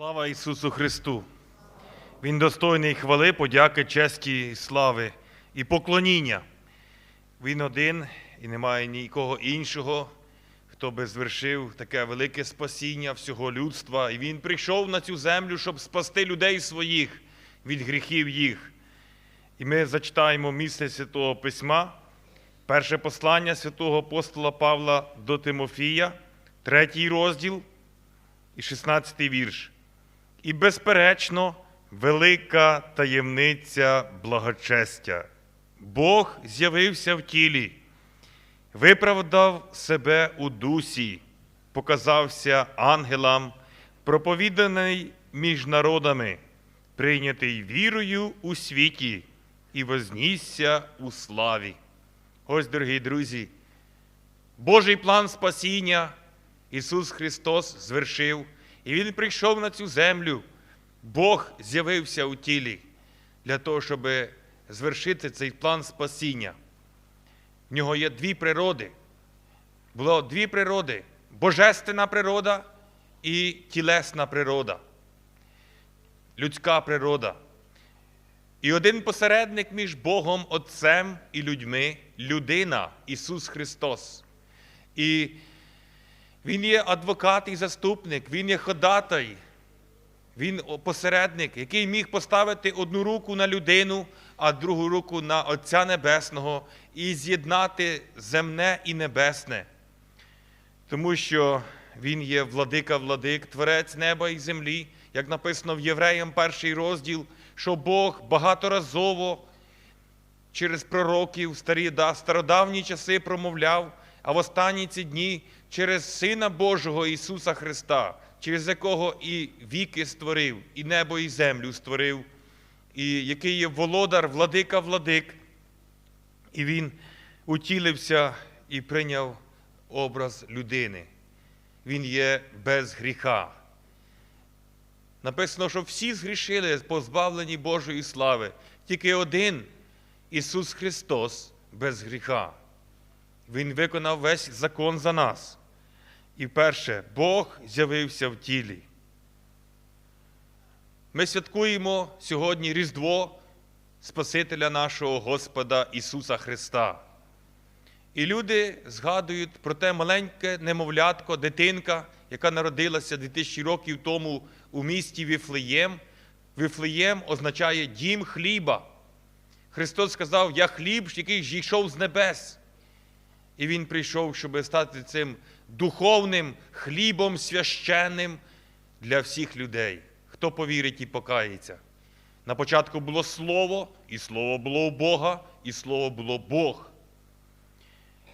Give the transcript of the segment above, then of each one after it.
Слава Ісусу Христу! Він достойний хвали, подяки, честі, слави і поклоніння. Він один і немає нікого іншого, хто би звершив таке велике спасіння всього людства. І Він прийшов на цю землю, щоб спасти людей своїх від гріхів їх. І ми зачитаємо місце Святого Письма, перше послання святого апостола Павла до Тимофія, третій розділ і 16 вірш. І, безперечно, велика таємниця благочестя. Бог з'явився в тілі, виправдав себе у дусі, показався ангелам, проповіданий між народами, прийнятий вірою у світі і вознісся у славі. Ось, дорогі друзі, Божий план спасіння Ісус Христос звершив, і Він прийшов на цю землю. Бог з'явився у тілі для того, щоб звершити цей план спасіння. В нього є дві природи. Було дві природи: божественна природа і тілесна природа, людська природа. І один посередник між Богом Отцем і людьми людина Ісус Христос. І Він є адвокат і заступник, Він є ходатай, Він посередник, який міг поставити одну руку на людину, а другу руку на Отця Небесного і з'єднати земне і небесне. Тому що Він є владика владик, творець неба і землі, як написано в Євреям перший розділ, що Бог багаторазово через пророків старі, да, стародавні часи промовляв, а в останні ці дні через Сина Божого Ісуса Христа, через якого і віки створив, і небо, і землю створив, і який є володар, владика владик, і Він утілився і прийняв образ людини. Він є без гріха. Написано, що всі згрішили, позбавлені Божої слави. Тільки один Ісус Христос без гріха. Він виконав весь закон за нас. І перше, Бог з'явився в тілі. Ми святкуємо сьогодні Різдво Спасителя нашого Господа Ісуса Христа. І люди згадують про те маленьке немовлятко, дитинка, яка народилася 2000 років тому у місті Віфлеєм. Віфлеєм означає дім хліба. Христос сказав: Я хліб, який зійшов з небес. І Він прийшов, щоб стати цим духовним хлібом священним для всіх людей, хто повірить і покається. На початку було Слово, і Слово було у Бога, і Слово було Бог.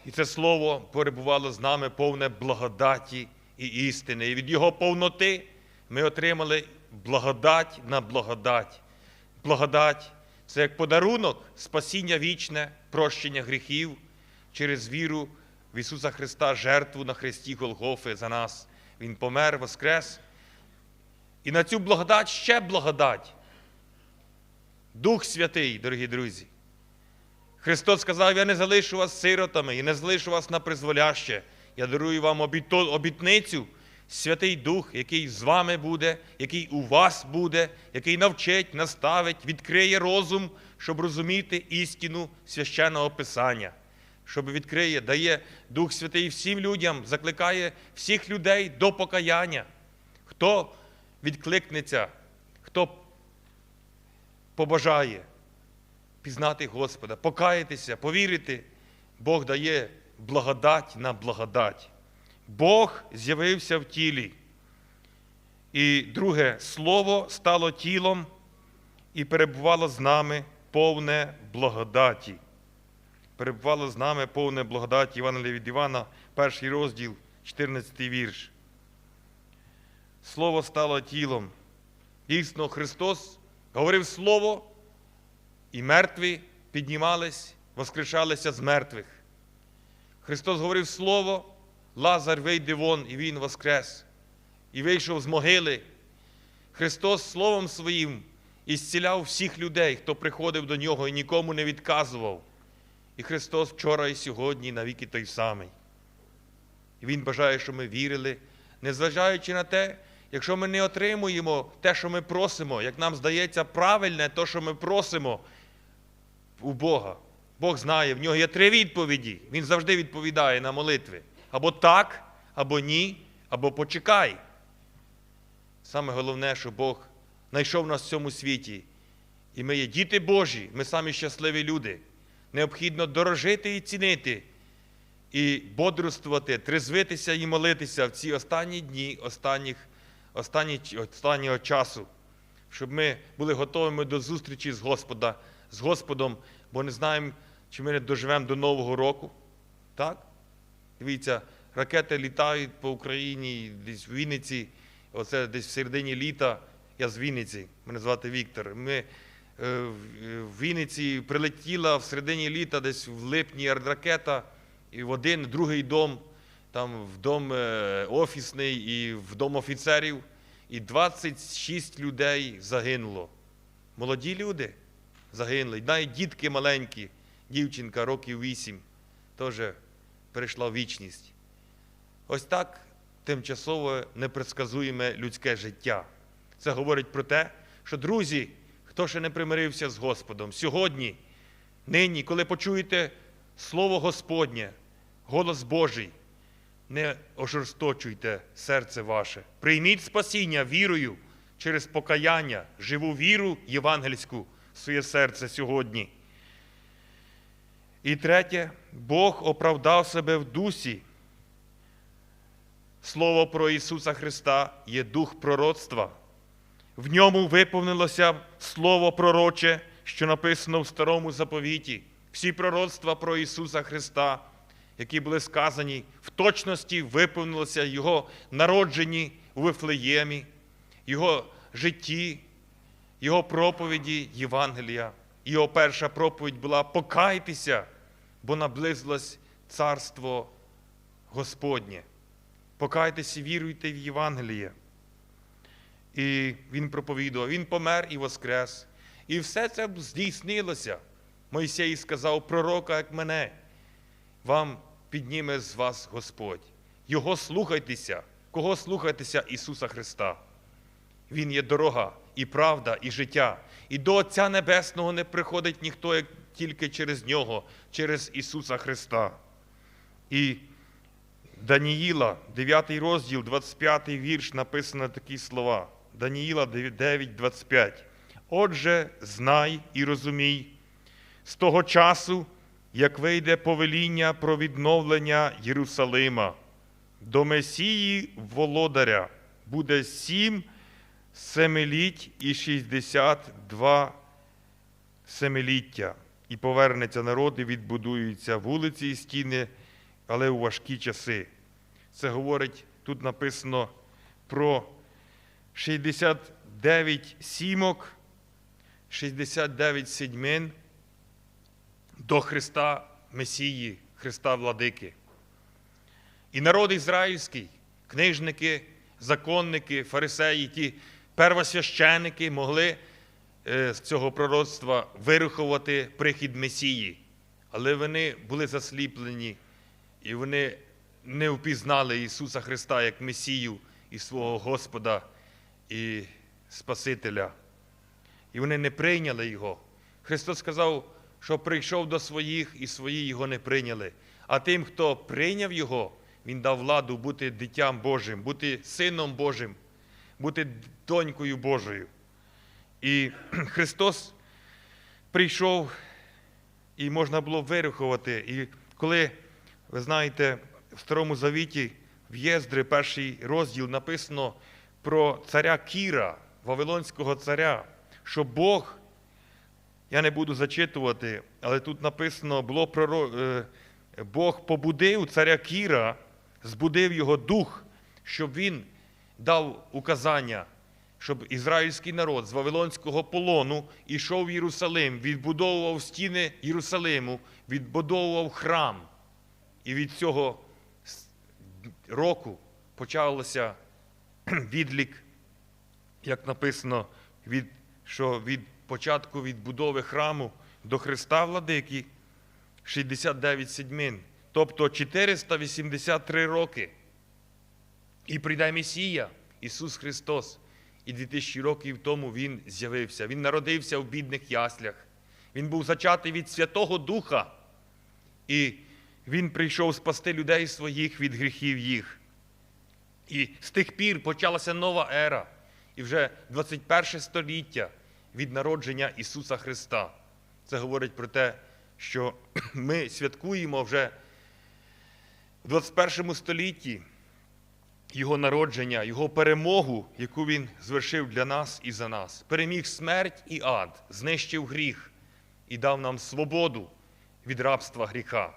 І це слово перебувало з нами повне благодаті і істини. І від Його повноти ми отримали благодать на благодать. Благодать це як подарунок, спасіння вічне, прощення гріхів через віру в Ісуса Христа, жертву на Христі Голгофи за нас. Він помер, воскрес. І на цю благодать ще благодать. Дух Святий, дорогі друзі. Христос сказав: Я не залишу вас сиротами і не залишу вас на призволяще. Я дарую вам обітницю, Святий Дух, який з вами буде, який у вас буде, який навчить, наставить, відкриє розум, щоб розуміти істину священного Писання, щоб відкриє, дає Дух Святий всім людям, закликає всіх людей до покаяння. Хто відкликнеться, хто побажає пізнати Господа, покаятися, повірити, Бог дає благодать на благодать. Бог з'явився в тілі. І друге слово стало тілом і перебувало з нами повне благодаті. Перебувало з нами повне благодаті Івана від Івана, перший розділ, 14 вірш. Слово стало тілом. Дійсно, Христос говорив Слово, і мертві піднімались, воскрешалися з мертвих. Христос говорив Слово, Лазар вийде вон, і Він воскрес, і вийшов з могили. Христос Словом Своїм ісціляв всіх людей, хто приходив до Нього і нікому не відказував. І Христос вчора і сьогодні і навіки той самий. І Він бажає, щоб ми вірили, незважаючи на те, якщо ми не отримуємо те, що ми просимо, як нам здається правильне, то, що ми просимо у Бога. Бог знає, в нього є три відповіді. Він завжди відповідає на молитви. Або так, або ні, або почекай. Саме головне, що Бог знайшов нас в цьому світі. І ми є діти Божі, ми самі щасливі люди. Необхідно дорожити і цінити, і бодрствувати, трезвитися і молитися в ці останні дні, останніх, останні, останнього часу, щоб ми були готовими до зустрічі з, Господа, з Господом, бо не знаємо, чи ми не доживемо до Нового року. Так? Дивіться, ракети літають по Україні, десь в Вінниці, оце десь в середині літа. Я з Вінниці, мене звати Віктор. Ми в- в Вінниці прилетіла в середині літа, десь в липні ракета, і в один, другий дом, там в дом е, офісний і в дом офіцерів, і 26 людей загинуло. Молоді люди загинули. Навіть дітки маленькі, дівчинка років 8, теж перейшла в вічність. Ось так тимчасово непредсказуєме людське життя. Це говорить про те, що друзі, хто ще не примирився з Господом, сьогодні, нині, коли почуєте Слово Господнє, голос Божий, не ожорсточуйте серце ваше. Прийміть спасіння вірою через покаяння, живу віру євангельську в своє серце сьогодні. І третє, Бог оправдав себе в дусі. Слово про Ісуса Христа є дух пророцтва. В ньому виповнилося слово пророче, що написано в старому заповіті. Всі пророцтва про Ісуса Христа, які були сказані, в точності виповнилося Його народженні у Вифлеємі, Його житті, Його проповіді Євангелія. Його перша проповідь була покайтеся, бо наблизилось царство Господнє. Покайтеся, віруйте в Євангеліє. І він проповідував, він помер і воскрес. І все це здійснилося. Мойсей сказав, пророка, як мене, вам підніме з вас Господь. Його слухайтеся. Кого слухайтеся Ісуса Христа? Він є дорога, і правда, і життя. І до Отця Небесного не приходить ніхто, як тільки через Нього, через Ісуса Христа. І Даніїла, 9 розділ, 25 вірш, написано такі слова. Даніїла 9, 25. Отже, знай і розумій, з того часу, як вийде повеління про відновлення Єрусалима, до Месії володаря буде сім семиліть і шістдесят два семиліття. І повернеться народ, і відбудуються вулиці і стіни, але у важкі часи. Це говорить, тут написано про 69 сімок, 69 седьмин до Христа Месії, Христа Владики. І народ ізраїльський, книжники, законники, фарисеї, ті первосвященики могли е, з цього пророцтва вирахувати прихід Месії, але вони були засліплені і вони не впізнали Ісуса Христа як Месію і свого Господа і Спасителя. І вони не прийняли Його. Христос сказав, що прийшов до своїх, і свої Його не прийняли. А тим, хто прийняв Його, Він дав владу бути дитям Божим, бути сином Божим, бути донькою Божою. І Христос прийшов, і можна було вирахувати. І коли, ви знаєте, в Старому Завіті в Єздри, перший розділ написано про царя Кіра, Вавилонського царя, що Бог, я не буду зачитувати, але тут написано, було проро... е, Бог побудив царя Кіра, збудив його дух, щоб він дав указання, щоб ізраїльський народ з Вавилонського полону ішов в Єрусалим, відбудовував стіни Єрусалиму, відбудовував храм. І від цього року почався відлік, як написано, від, що від початку відбудови храму до Христа Владики 69 седьмин, тобто 483 роки. І прийде Месія, Ісус Христос. І 2000 років тому Він з'явився. Він народився в бідних яслях. Він був зачатий від Святого Духа. І Він прийшов спасти людей своїх від гріхів їх. І з тих пір почалася нова ера. І вже 21 століття від народження Ісуса Христа. Це говорить про те, що ми святкуємо вже в 21 столітті Його народження, Його перемогу, яку Він звершив для нас і за нас. Переміг смерть і ад, знищив гріх і дав нам свободу від рабства гріха.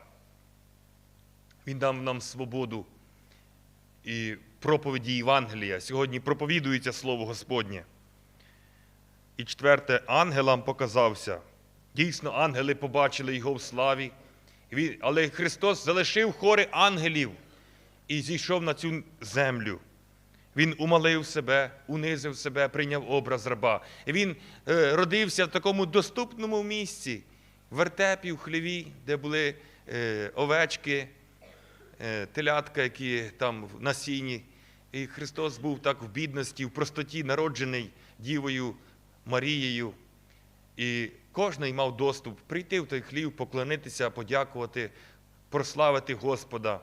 Він дав нам свободу і проповіді Євангелія. Сьогодні проповідується Слово Господнє. І четверте, ангелам показався. Дійсно, ангели побачили його в славі. Але Христос залишив хори ангелів і зійшов на цю землю. Він умалив себе, унизив себе, прийняв образ раба. Він е, родився в такому доступному місці, в вертепі, в хліві, де були е, овечки, е, телятка, які там на сіні. І Христос був так в бідності, в простоті народжений Дівою Марією. І кожен мав доступ прийти в той хлів, поклонитися, подякувати, прославити Господа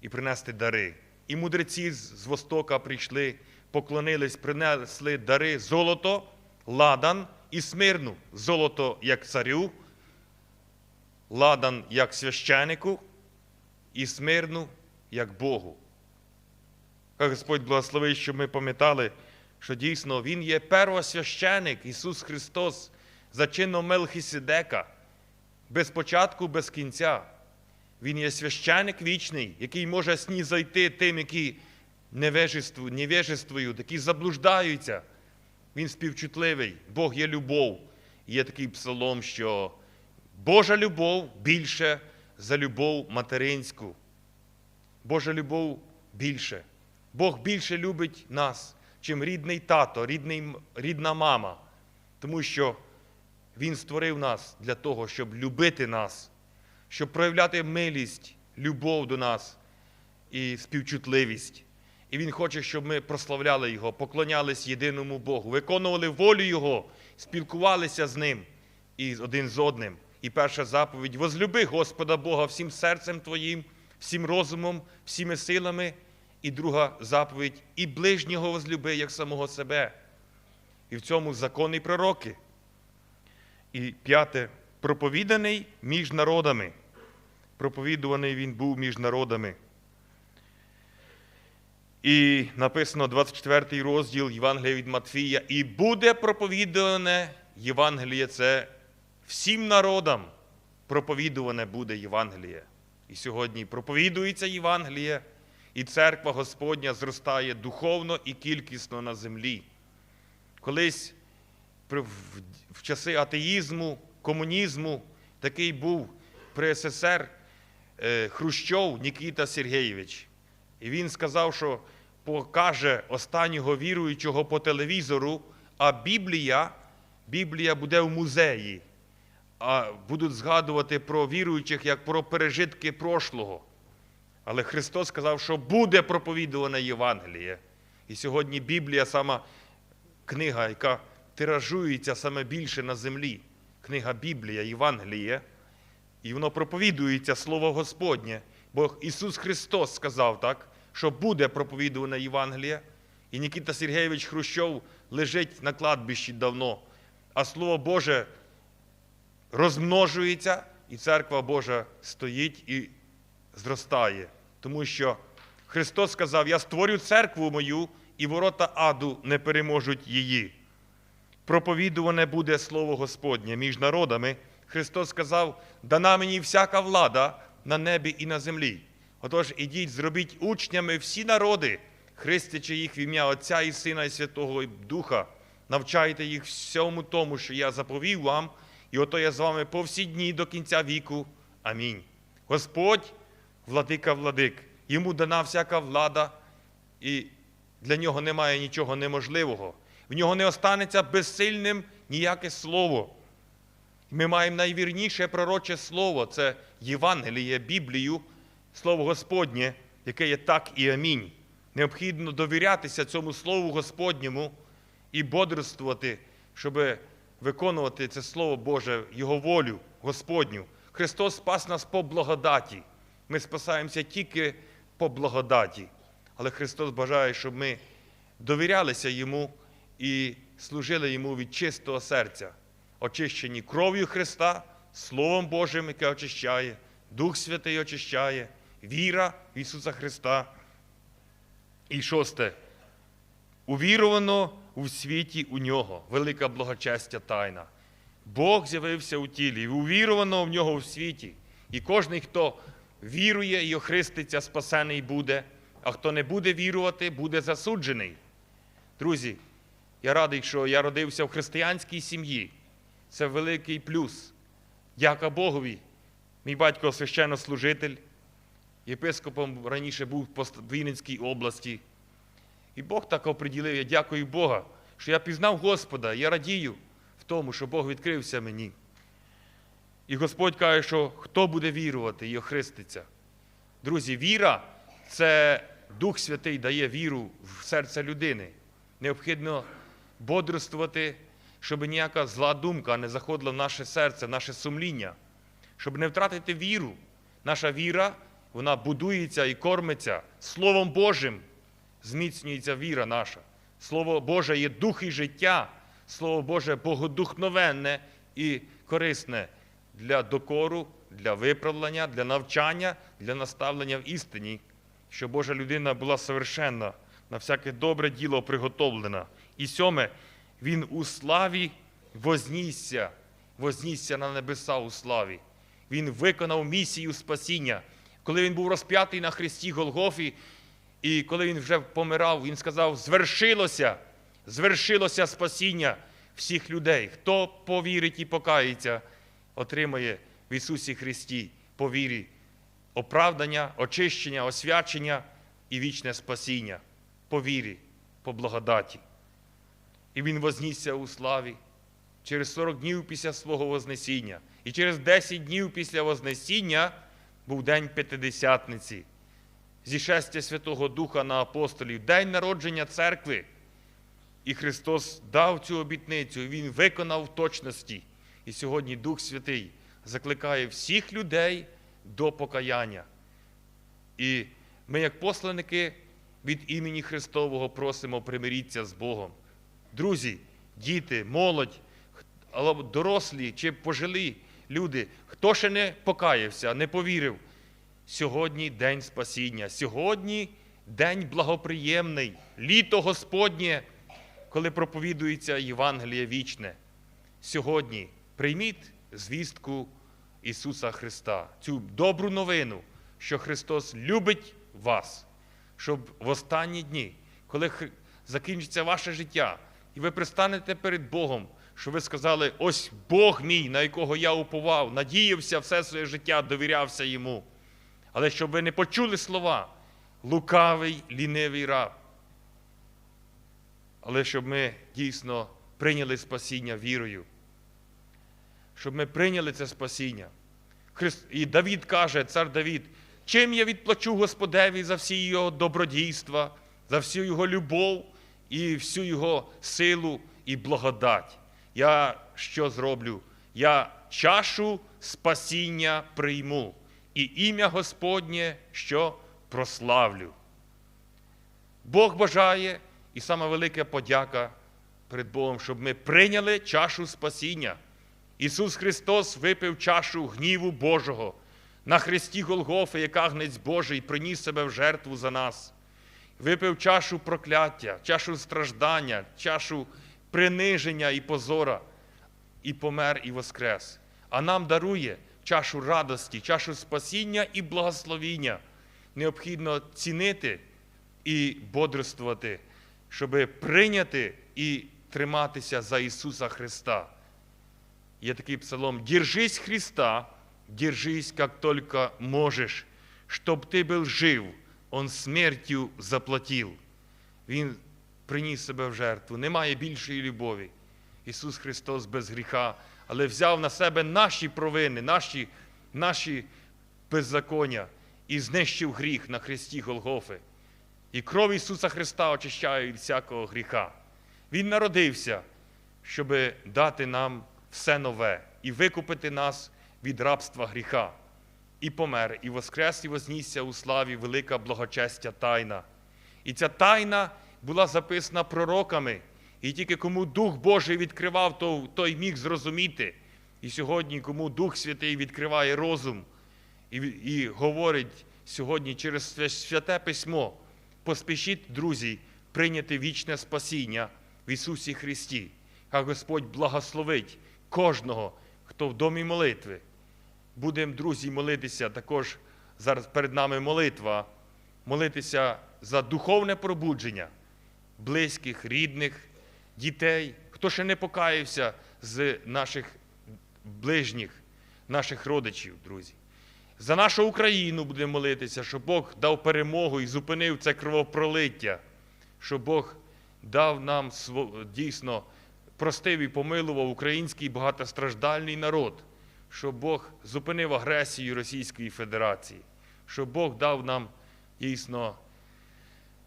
і принести дари. І мудреці з Востока прийшли, поклонились, принесли дари золото, ладан і смирну. Золото як царю, ладан як священику, і смирну як Богу. Хай Господь благословить, щоб ми пам'ятали, що дійсно Він є первосвященик, Ісус Христос, за чином Мелхиседека, без початку, без кінця. Він є священик вічний, який може снізойти тим, які невежеству- невежествують, які заблуждаються. Він співчутливий, Бог є любов. І Є такий псалом, що Божа любов більше за любов материнську. Божа любов більше. Бог більше любить нас, чим рідний тато, рідний, рідна мама. Тому що Він створив нас для того, щоб любити нас, щоб проявляти милість, любов до нас і співчутливість. І Він хоче, щоб ми прославляли Його, поклонялись єдиному Богу, виконували волю Його, спілкувалися з Ним і один з одним. І перша заповідь возлюби Господа Бога всім серцем твоїм, всім розумом, всіми силами. І друга заповідь і ближнього возлюби, як самого себе. І в цьому закон і пророки. І п'яте проповіданий між народами. Проповідуваний він був між народами. І написано 24 розділ Євангелія від Матфія. І буде проповідане Євангеліє це всім народам проповідуване буде Євангеліє. І сьогодні проповідується Євангеліє, і церква Господня зростає духовно і кількісно на землі. Колись в- часи атеїзму, комунізму такий був при СССР е, Хрущов Нікіта Сергійович. І він сказав, що покаже останнього віруючого по телевізору, а Біблія, Біблія буде в музеї, а будуть згадувати про віруючих як про пережитки прошлого. Але Христос сказав, що буде проповідуване Євангеліє. І сьогодні Біблія сама книга, яка тиражується саме більше на землі. Книга Біблія, Євангеліє. І воно проповідується Слово Господнє. Бо Ісус Христос сказав так, що буде проповідуване Євангеліє. І Нікіта Сергійович Хрущов лежить на кладбищі давно. А Слово Боже розмножується, і церква Божа стоїть і зростає. Тому що Христос сказав: Я створю церкву мою, і ворота аду не переможуть її. Проповідуване буде Слово Господнє між народами. Христос сказав: дана мені всяка влада на небі і на землі. Отож, ідіть, зробіть учнями всі народи, хрестячи їх в ім'я Отця і Сина і Святого Духа, навчайте їх всьому тому, що я заповів вам, і ото я з вами по всі дні до кінця віку. Амінь. Господь, владика владик, йому дана всяка влада, і для нього немає нічого неможливого. В нього не останеться безсильним ніяке слово. Ми маємо найвірніше пророче слово це Євангеліє, Біблію, Слово Господнє, яке є так і амінь. Необхідно довірятися цьому Слову Господньому і бодрствувати, щоб виконувати це Слово Боже, Його волю Господню. Христос спас нас по благодаті. Ми спасаємося тільки по благодаті. Але Христос бажає, щоб ми довірялися Йому і служили Йому від чистого серця, очищені кров'ю Христа, Словом Божим, яке очищає, Дух Святий очищає, віра в Ісуса Христа. І шосте. Увірувано у світі у нього, велика благочестя тайна. Бог з'явився у тілі, і увірувано в нього в світі. І кожен, хто вірує і охриститься, спасений буде, а хто не буде вірувати, буде засуджений. Друзі, я радий, що я родився в християнській сім'ї. Це великий плюс. Дяка Богові. Мій батько священнослужитель, єпископом раніше був в Вінницькій області. І Бог так оприділив, я дякую Бога, що я пізнав Господа, я радію в тому, що Бог відкрився мені. І Господь каже, що хто буде вірувати і охриститься. Друзі, віра це Дух Святий дає віру в серце людини. Необхідно бодрствувати, щоб ніяка зла думка не заходила в наше серце, в наше сумління, щоб не втратити віру. Наша віра, вона будується і кормиться Словом Божим зміцнюється віра наша. Слово Боже є дух і життя, Слово Боже богодухновенне і корисне для докору, для виправлення, для навчання, для наставлення в істині, щоб Божа людина була совершенна, на всяке добре діло приготовлена. І сьоме, він у славі вознісся, вознісся на небеса у славі. Він виконав місію спасіння. Коли він був розп'ятий на хресті Голгофі, і коли він вже помирав, він сказав: звершилося, звершилося спасіння всіх людей. Хто повірить і покається, отримає в Ісусі Христі по вірі оправдання, очищення, освячення і вічне спасіння по вірі, по благодаті. І він вознісся у славі через 40 днів після свого Вознесіння. І через 10 днів після Вознесіння був день П'ятидесятниці зішестя Святого Духа на апостолів, день народження церкви. І Христос дав цю обітницю, Він виконав в точності. І сьогодні Дух Святий закликає всіх людей до покаяння. І ми, як посланники від імені Христового, просимо примиріться з Богом. Друзі, діти, молодь, дорослі чи пожилі люди, хто ще не покаявся, не повірив. Сьогодні день спасіння, сьогодні день благоприємний, літо Господнє, коли проповідується Євангеліє вічне. Сьогодні прийміть звістку Ісуса Христа, цю добру новину, що Христос любить вас, щоб в останні дні, коли закінчиться ваше життя, і ви пристанете перед Богом, що ви сказали: ось Бог мій, на якого я уповав, надіявся все своє життя, довірявся йому. Але щоб ви не почули слова лукавий, лінивий раб. Але щоб ми дійсно прийняли спасіння вірою. Щоб ми прийняли це спасіння. І Давід каже, цар Давід, чим я відплачу Господеві за всі його добродійства, за всю його любов і всю його силу і благодать. Я що зроблю? Я чашу спасіння прийму і ім'я Господнє, що прославлю. Бог бажає і саме велика подяка перед Богом, щоб ми прийняли чашу спасіння. Ісус Христос випив чашу гніву Божого на хресті Голгофи, як агнець Божий, приніс себе в жертву за нас. Випив чашу прокляття, чашу страждання, чашу приниження і позора, і помер, і воскрес. А нам дарує чашу радості, чашу спасіння і благословіння. Необхідно цінити і бодрствувати, щоб прийняти і триматися за Ісуса Христа. Є такий псалом: Держись Христа, держись, як тільки можеш, щоб ти був жив, Он смертю заплатив. Він приніс себе в жертву, немає більшої любові. Ісус Христос без гріха але взяв на себе наші провини, наші наші беззаконня і знищив гріх на хресті Голгофи. І кров Ісуса Христа очищає від всякого гріха. Він народився, щоб дати нам все нове і викупити нас від рабства гріха. І помер, і воскрес, і вознісся у славі велика благочестя тайна. І ця тайна була записана пророками, і тільки кому Дух Божий відкривав, то той міг зрозуміти. І сьогодні, кому Дух Святий відкриває розум і, і говорить сьогодні через святе письмо, поспішіть, друзі, прийняти вічне спасіння в Ісусі Христі. Хай Господь благословить кожного, хто в домі молитви. Будемо, друзі, молитися також зараз перед нами молитва, молитися за духовне пробудження близьких, рідних, дітей, хто ще не покаявся з наших ближніх, наших родичів, друзі. За нашу Україну будемо молитися, щоб Бог дав перемогу і зупинив це кровопролиття, щоб Бог дав нам дійсно простив і помилував український багатостраждальний народ, щоб Бог зупинив агресію Російської Федерації, щоб Бог дав нам дійсно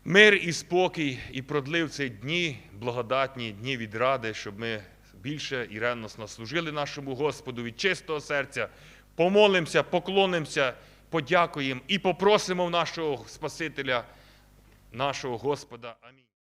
мир і спокій і продлив ці дні, благодатні дні відради, щоб ми більше і ревносно служили нашому Господу від чистого серця, помолимося, поклонимося, подякуємо і попросимо в нашого Спасителя, нашого Господа. Амінь.